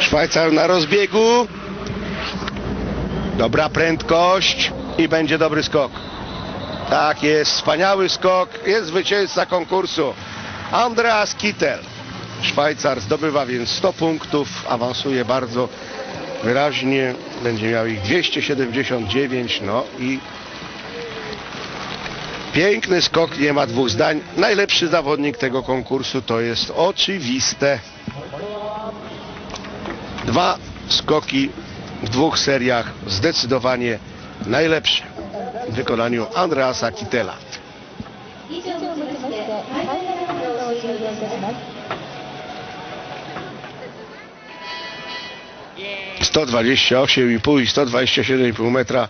Szwajcar na rozbiegu. Dobra prędkość i będzie dobry skok. Tak jest, wspaniały skok. Jest zwycięzca konkursu. Andreas Kittel. Szwajcar zdobywa więc 100 punktów, awansuje bardzo wyraźnie. Będzie miał ich 279. No i Piękny skok, nie ma dwóch zdań. Najlepszy zawodnik tego konkursu to jest oczywiste. Dwa skoki w dwóch seriach zdecydowanie najlepsze w wykonaniu Andreasa Kitela. Sto dwadzieścia osiem i pół i sto dwadzieścia siedem i pół metra